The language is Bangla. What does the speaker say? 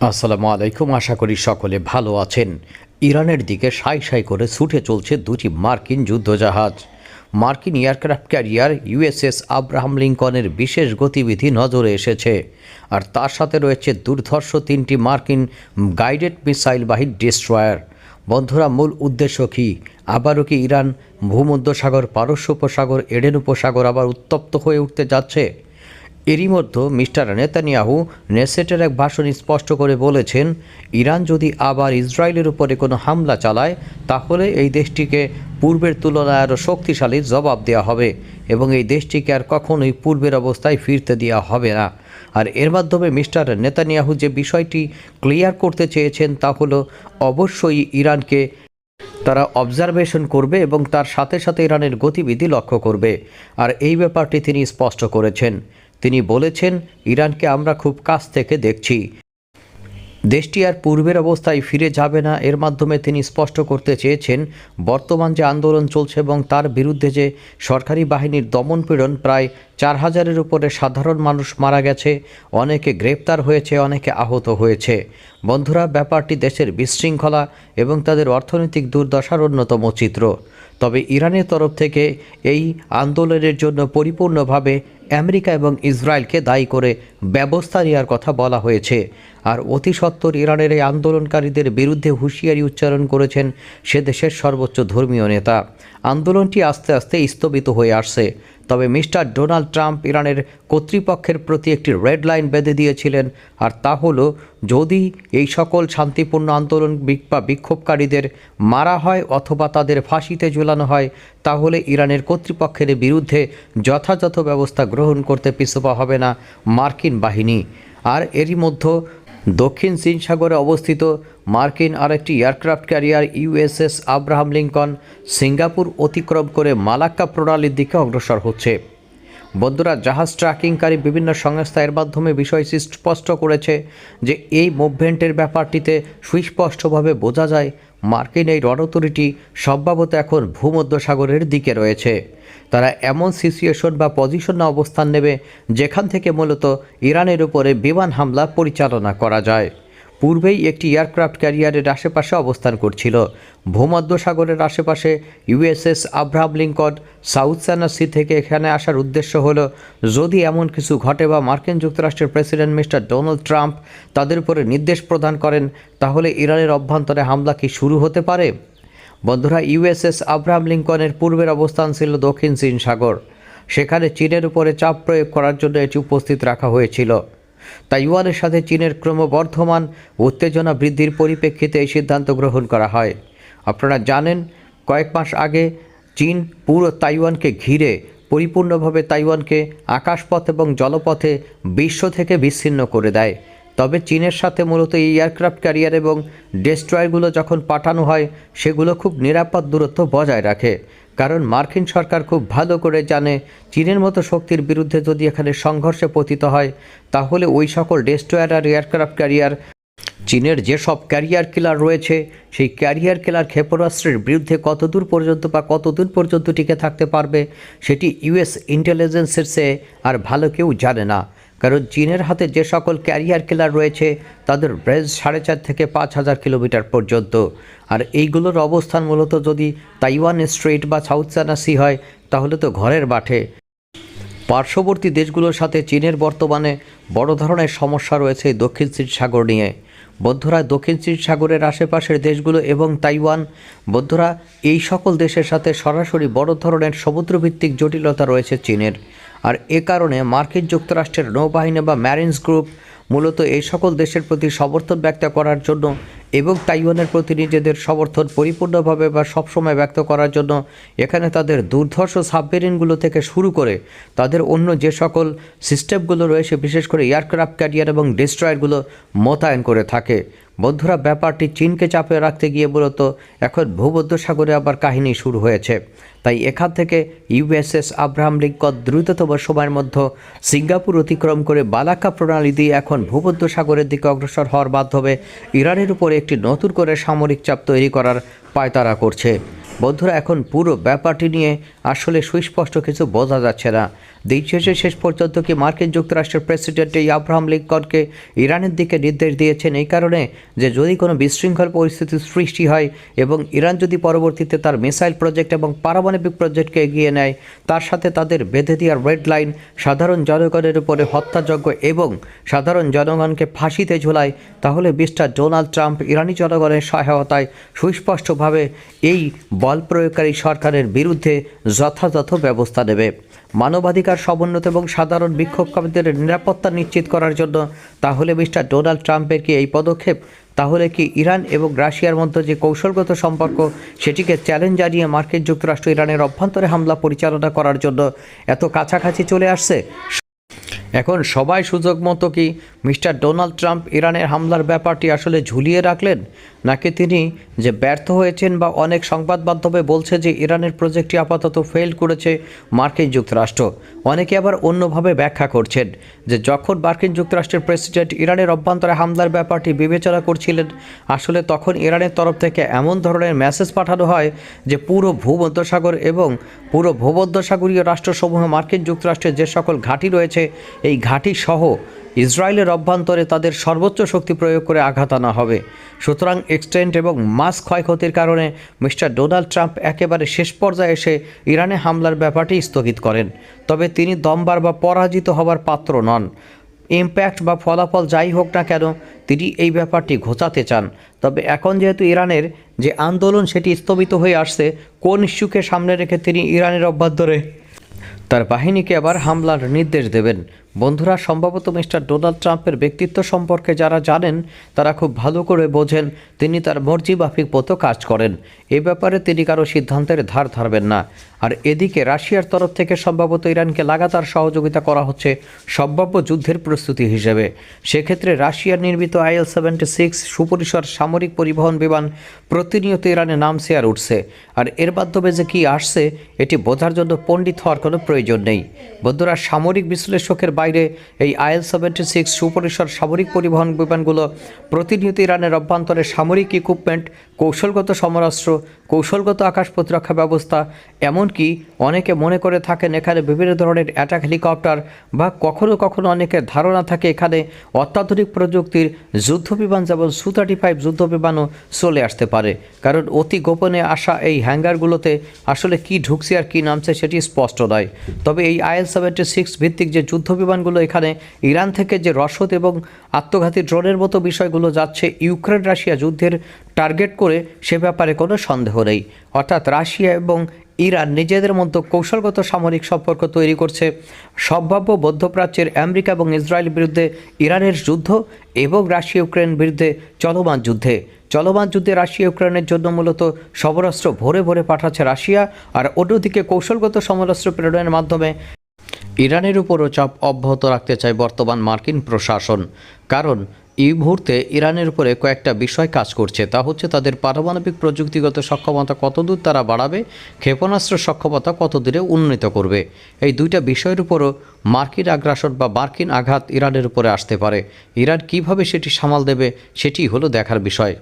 আসসালামু আলাইকুম, আশা করি সকলে ভালো আছেন। ইরানের দিকে সাই সাই করে ছুটে চলছে দুটি মার্কিন যুদ্ধজাহাজ। মার্কিন এয়ারক্রাফট ক্যারিয়ার ইউএসএস আব্রাহাম লিঙ্কনের বিশেষ গতিবিধি নজরে এসেছে। আর তার সাথে রয়েছে দুর্ধর্ষ তিনটি মার্কিন গাইডেড মিসাইলবাহী ডিস্ট্রয়ার। বন্ধুরা, মূল উদ্দেশ্য কী? আবারও কি ইরান ভূমধ্যসাগর, পারস্য উপসাগর, এডেন উপসাগর আবার উত্তপ্ত হয়ে উঠতে যাচ্ছে? এরই মধ্যে মিস্টার নেতানিয়াহু নেসেটের এক ভাষণ স্পষ্ট করে বলেছেন, ইরান যদি আবার ইসরায়েলের উপরে কোনো হামলা চালায়, তাহলে এই দেশটিকে পূর্বের তুলনায় আরও শক্তিশালী জবাব দেওয়া হবে এবং এই দেশটিকে আর কখনোই পূর্বের অবস্থায় ফিরতে দেওয়া হবে না। আর এর মাধ্যমে মিস্টার নেতানিয়াহু যে বিষয়টি ক্লিয়ার করতে চেয়েছেন তা হলো, অবশ্যই ইরানকে তারা অবজারভেশন করবে এবং তার সাথে সাথে ইরানের গতিবিধি লক্ষ্য করবে। আর এই ব্যাপারটি তিনি স্পষ্ট করেছেন। তিনি বলেছেন, ইরানকে আমরা খুব কাছ থেকে দেখছি। দেশটি আর পূর্বের অবস্থায় ফিরে যাবে না। এর মাধ্যমে তিনি স্পষ্ট করতে চেয়েছেন, বর্তমান যে আন্দোলন চলছে এবং তার বিরুদ্ধে যে সরকারি বাহিনীর দমনপীড়ন প্রায় চার হাজারের উপরে সাধারণ মানুষ মারা গেছে, অনেকে গ্রেপ্তার হয়েছে, অনেকে আহত হয়েছে। বন্ধুরা, ব্যাপারটি দেশের বিশৃঙ্খলা এবং তাদের অর্থনৈতিক দুর্দশার অন্যতম চিত্র। তবে ইরানের তরফ থেকে এই আন্দোলনের জন্য পরিপূর্ণভাবে আমেরিকা এবং ইসরায়েলকে দায়ী করে ব্যবস্থা নেওয়ার কথা বলা হয়েছে। আর অতি ইরানের এই আন্দোলনকারীদের বিরুদ্ধে হুঁশিয়ারি উচ্চারণ করেছেন সে দেশের সর্বোচ্চ ধর্মীয় নেতা। আন্দোলনটি আস্তে আস্তে স্থগিত হয়ে আসছে। তবে মিস্টার ডোনাল্ড ট্রাম্প ইরানের কর্তৃপক্ষের প্রতি একটি রেড লাইন বেঁধে দিয়েছিলেন। আর তা হলো, যদি এই সকল শান্তিপূর্ণ আন্দোলন বা বিক্ষোভকারীদের মারা হয় অথবা তাদের ফাঁসিতে ঝুলানো হয় তাহলে ইরানের কর্তৃপক্ষের বিরুদ্ধে যথাযথ ব্যবস্থা গ্রহণ করতে পিছপা হবে না মার্কিন বাহিনী। আর এরই মধ্যে দক্ষিণ চীন সাগরে অবস্থিত মার্কিন আরেকটি aircraft carrier USS Abraham Lincoln Singapore অতিক্রম করে মালাক্কা প্রণালীর দিকে অগ্রসর হচ্ছে। বন্ধুরা, জাহাজ ট্র্যাকিংকারী বিভিন্ন সংস্থা এর মাধ্যমে বিষয়টি স্পষ্ট করেছে যে এই মুভমেন্টের ব্যাপারটিতে সুস্পষ্টভাবে বোঝা যায় মার্কিন এই রড অথরিটি সম্ভবত এখন ভূমধ্যসাগরের দিকে রয়েছে। তারা এমন সিচুয়েশন বা পজিশনে অবস্থান নেবে যেখান থেকে মূলত ইরানের উপরে বিমান হামলা পরিচালনা করা যায়। পূর্বেই একটি এয়ারক্রাফট ক্যারিয়ারের আশেপাশে অবস্থান করছিল। ভূমধ্যসাগরের আশেপাশে USS Abraham Lincoln South China Sea থেকে এখানে আসার উদ্দেশ্য হলো, যদি এমন কিছু ঘটে বা মার্কিন যুক্তরাষ্ট্রের প্রেসিডেন্ট মিস্টার ডোনাল্ড ট্রাম্প তাদের উপরে নির্দেশ প্রদান করেন, তাহলে ইরানের অভ্যন্তরে হামলা কি শুরু হতে পারে? বন্ধুরা ইউএসএস আব্রাহাম লিঙ্কনের পূর্বের অবস্থান ছিল দক্ষিণ চীন সাগর। সেখানে চীনের উপরে চাপ প্রয়োগ করার জন্য এটি উপস্থিত রাখা হয়েছিল। তাইওয়ানের সাথে চীনের ক্রমবর্ধমান উত্তেজনা বৃদ্ধির পরিপ্রেক্ষিতে এই সিদ্ধান্ত গ্রহণ করা হয়। আপনারা জানেন, কয়েক মাস আগে চীন পুরো তাইওয়ানকে ঘিরে পরিপূর্ণভাবে তাইওয়ানকে আকাশপথ এবং জলপথে বিশ্ব থেকে বিচ্ছিন্ন করে দেয়। তবে চীনের সাথে মূলত এই এয়ারক্রাফট ক্যারিয়ার এবং ডেস্ট্রয়ারগুলো যখন পাঠানো হয়, সেগুলো খুব নিরাপদ দূরত্ব বজায় রাখে। কারণ মার্কিন সরকার খুব ভালো করে জানে চীনের মতো শক্তির বিরুদ্ধে যদি এখানে সংঘর্ষে পতিত হয়, তাহলে ওই সকল ডেস্ট্রয়ার আর এয়ারক্রাফট ক্যারিয়ার, চীনের যেসব ক্যারিয়ার কিলার রয়েছে, সেই ক্যারিয়ার কিলার ক্ষেপণাস্ত্রের বিরুদ্ধে কতদূর পর্যন্ত বা কতদূর পর্যন্ত টিকে থাকতে পারবে, সেটি ইউএস ইন্টেলিজেন্সের চেয়ে আর ভালো কেউ জানে না। কারণ চীনের হাতে যে সকল ক্যারিয়ার কিলার রয়েছে, তাদের রেঞ্জ সাড়ে চার থেকে পাঁচ হাজার কিলোমিটার পর্যন্ত। আর এইগুলোর অবস্থান মূলত যদি তাইওয়ান স্ট্রেট বা সাউথ চায়না সি হয়, তাহলে তো ঘরের মাঠে। পার্শ্ববর্তী দেশগুলোর সাথে চীনের বর্তমানে বড় ধরনের সমস্যা রয়েছে দক্ষিণ চীন সাগর নিয়ে। বৌদ্ধরা দক্ষিণ চীন সাগরের আশেপাশের দেশগুলো এবং তাইওয়ান বৌদ্ধরা এই সকল দেশের সাথে সরাসরি বড় ধরনের সমুদ্রভিত্তিক জটিলতা রয়েছে চীনের। আর এ কারণে মার্কিন যুক্তরাষ্ট্রের নৌবাহিনী বা ম্যারিনস গ্রুপ মূলত এই সকল দেশের প্রতি সমর্থন ব্যক্ত করার জন্য এবং তাইওয়ানের প্রতি নিজেদের সমর্থন পরিপূর্ণভাবে বা সবসময় ব্যক্ত করার জন্য এখানে তাদের দুর্ধর্ষ সাবমেরিনগুলো থেকে শুরু করে তাদের অন্য যে সকল সিস্টেমগুলো রয়েছে, বিশেষ করে এয়ারক্রাফট ক্যারিয়ার এবং ডিস্ট্রয়ারগুলো মোতায়েন করে থাকে। বন্ধুরা, ব্যাপারটি চীনকে চাপে রাখতে গিয়ে মূলত এখন ভূমধ্যসাগরে আবার কাহিনী শুরু হয়েছে। তাই এখান থেকে ইউএসএস আব্রাহাম লিঙ্কন দ্রুততম সময়ের মধ্যে সিঙ্গাপুর অতিক্রম করে বালাকা প্রণালী দিয়ে এখন ভূমধ্যসাগরের দিকে অগ্রসর হওয়ার মাধ্যমে ইরানের উপরে একটি নতুন করে সামরিক চাপ তৈরি করার পায়তারা করছে। বন্ধুরা, এখন পুরো ব্যাপারটি নিয়ে আসলে সুস্পষ্ট কিছু বোঝা যাচ্ছে না। দিন শেষে পর্যন্ত কি মার্কিন যুক্তরাষ্ট্রের প্রেসিডেন্ট আব্রাহাম লিঙ্কনকে ইরানের দিকে নির্দেশ দিয়েছেন এই কারণে যে যদি কোনো বিশৃঙ্খল পরিস্থিতির সৃষ্টি হয় এবং ইরান যদি পরবর্তীতে তার মিসাইল প্রজেক্ট এবং পারমাণবিক প্রজেক্টকে এগিয়ে নেয়, তার সাথে তাদের বেঁধে দেওয়ার রেড লাইন সাধারণ জনগণের উপরে হত্যাযজ্ঞ এবং সাধারণ জনগণকে ফাঁসিতে ঝোলায়, তাহলে মিস্টার ডোনাল্ড ট্রাম্প ইরানি জনগণের সহায়তায় সুস্পষ্টভাবে এই বল প্রয়োগকারী সরকারের বিরুদ্ধে যথাযথ ব্যবস্থা নেবে। মানবাধিকার সমুন্নত এবং সাধারণ বিক্ষোভকারীদের নিরাপত্তা নিশ্চিত করার জন্য তাহলে মিস্টার ডোনাল্ড ট্রাম্পের কি এই পদক্ষেপ? তাহলে কি ইরান এবং রাশিয়ার মধ্যে যে কৌশলগত সম্পর্ক, সেটিকে চ্যালেঞ্জ জানিয়ে মার্কিন যুক্তরাষ্ট্র ইরানের অভ্যন্তরে হামলা পরিচালনা করার জন্য এত কাছাকাছি চলে আসছে? এখন সবাই সুযোগ মতো কি মিস্টার ডোনাল্ড ট্রাম্প ইরানের হামলার ব্যাপারটি আসলে ঝুলিয়ে রাখলেন? নাকি তিনি যে ব্যর্থ হয়েছেন বা অনেক সংবাদ মাধ্যমে বলছে যে ইরানের প্রজেক্টটি আপাতত ফেল করেছে মার্কিন যুক্তরাষ্ট্র? অনেকে আবার অন্যভাবে ব্যাখ্যা করছেন যে যখন মার্কিন যুক্তরাষ্ট্রের প্রেসিডেন্ট ইরানের অভ্যন্তরে হামলার ব্যাপারটি বিবেচনা করছিলেন, আসলে তখন ইরানের তরফ থেকে এমন ধরনের মেসেজ পাঠানো হয় যে পুরো ভূমধ্যসাগর এবং পুরো ভূমধ্যসাগরীয় রাষ্ট্রসমূহ মার্কিন যুক্তরাষ্ট্রের যে সকল ঘাঁটি রয়েছে, এই ঘাঁটি সহ ইসরায়েলের অভ্যন্তরে তাদের সর্বোচ্চ শক্তি প্রয়োগ করে আঘাত আনা হবে। সুতরাং এক্সটেন্ট এবং মাস ক্ষয়ক্ষতির কারণে মিস্টার ডোনাল্ড ট্রাম্প একেবারে শেষ পর্যায়ে এসে ইরানে হামলার ব্যাপারটি স্থগিত করেন। তবে তিনি দমবার বা পরাজিত হবার পাত্র নন। ইম্প্যাক্ট বা ফলাফল যাই হোক না কেন, তিনি এই ব্যাপারটি ঘোচাতে চান। তবে এখন যেহেতু ইরানের যে আন্দোলন সেটি স্থগিত হয়ে আসছে, কোন ইস্যুকে সামনে রেখে তিনি ইরানের অভ্যন্তরে তার বাহিনীকে আবার হামলার নির্দেশ দেবেন? বন্ধুরা, সম্ভবত মিস্টার ডোনাল্ড ট্রাম্পের ব্যক্তিত্ব সম্পর্কে যারা জানেন, তারা খুব ভালো করে বোঝেন, তিনি তার মর্জি মাফিক মতো কাজ করেন। এ ব্যাপারে তিনি কারও সিদ্ধান্তের ধার ধারবেন না। আর এদিকে রাশিয়ার তরফ থেকে সম্ভবত ইরানকে লাগাতার সহযোগিতা করা হচ্ছে সম্ভাব্য যুদ্ধের প্রস্তুতি হিসেবে। সেক্ষেত্রে রাশিয়ার নির্মিত আইএল সেভেন্টি সিক্স সুপরিসর সামরিক পরিবহন বিমান প্রতিনিয়ত ইরানে নাম শেয়ার উঠছে। আর এর মাধ্যমে যে কী আসছে, এটি বোঝার জন্য পণ্ডিত হওয়ার কোনো প্রয়োজন নেই। বন্ধুরা, সামরিক বিশ্লেষকের বাইরে এই আইএল সেভেন্টি সিক্স সুপরিসর সামরিক পরিবহন বিমানগুলো প্রতিনিয়ত ইরানের অভ্যন্তরে সামরিক ইকুইপমেন্ট কৌশলগত সমরাস্ত্র, কৌশলগত আকাশ প্রতিরক্ষা ব্যবস্থা, এমনকি অনেকে মনে করে থাকেন এখানে বিভিন্ন ধরনের অ্যাটাক হেলিকপ্টার বা কখনো কখনো অনেকের ধারণা থাকে এখানে অত্যাধুনিক প্রযুক্তির যুদ্ধ বিমান যেমন সু থার্টি ফাইভ যুদ্ধ বিমানও চলে আসতে পারে। কারণ অতি গোপনে আসা এই হ্যাঙ্গারগুলোতে আসলে কি ঢুকছে আর কি নামছে সেটি স্পষ্ট নয়। তবে এই আইএল সেভেন্টি সিক্স ভিত্তিক যে যুদ্ধ বিমানগুলো এখানে ইরান থেকে যে রসদ এবং আত্মঘাতী ড্রোনের মতো বিষয়গুলো যাচ্ছে, ইউক্রেন রাশিয়া যুদ্ধের টার্গেট করে সে ব্যাপারে কোনো সন্দেহ নেই। অর্থাৎ রাশিয়া এবং ইরান নিজেদের মধ্যে কৌশলগত সামরিক সম্পর্ক তৈরি করছে। সম্ভাব্য মধ্যপ্রাচ্যের আমেরিকা এবং ইসরায়েল বিরুদ্ধে ইরানের যুদ্ধ এবং রাশিয়া ইউক্রেন বিরুদ্ধে চলমান যুদ্ধে। চলমান যুদ্ধে রাশিয়া ইউক্রেনের জন্য মূলত সমরাস্ত্র ভরে ভরে পাঠাচ্ছে রাশিয়া। আর অন্যদিকে কৌশলগত সমরাস্ত্র প্রেরণের মাধ্যমে ইরানের উপরও চাপ অব্যাহত রাখতে চায় বর্তমান মার্কিন প্রশাসন। কারণ, এই মুহূর্তে ইরানের উপরে কয়েকটা বিষয় কাজ করছে। তা হচ্ছে তাদের পারমাণবিক প্রযুক্তিগত সক্ষমতা কতদূর তারা বাড়াবে, ক্ষেপণাস্ত্র সক্ষমতা কত দূরে উন্নীত করবে। এই দুইটা বিষয়ের উপরও মার্কিন আগ্রাসন বা মার্কিন আঘাত ইরানের উপরে আসতে পারে। ইরান কীভাবে সেটি সামাল দেবে সেটি হলো দেখার বিষয়।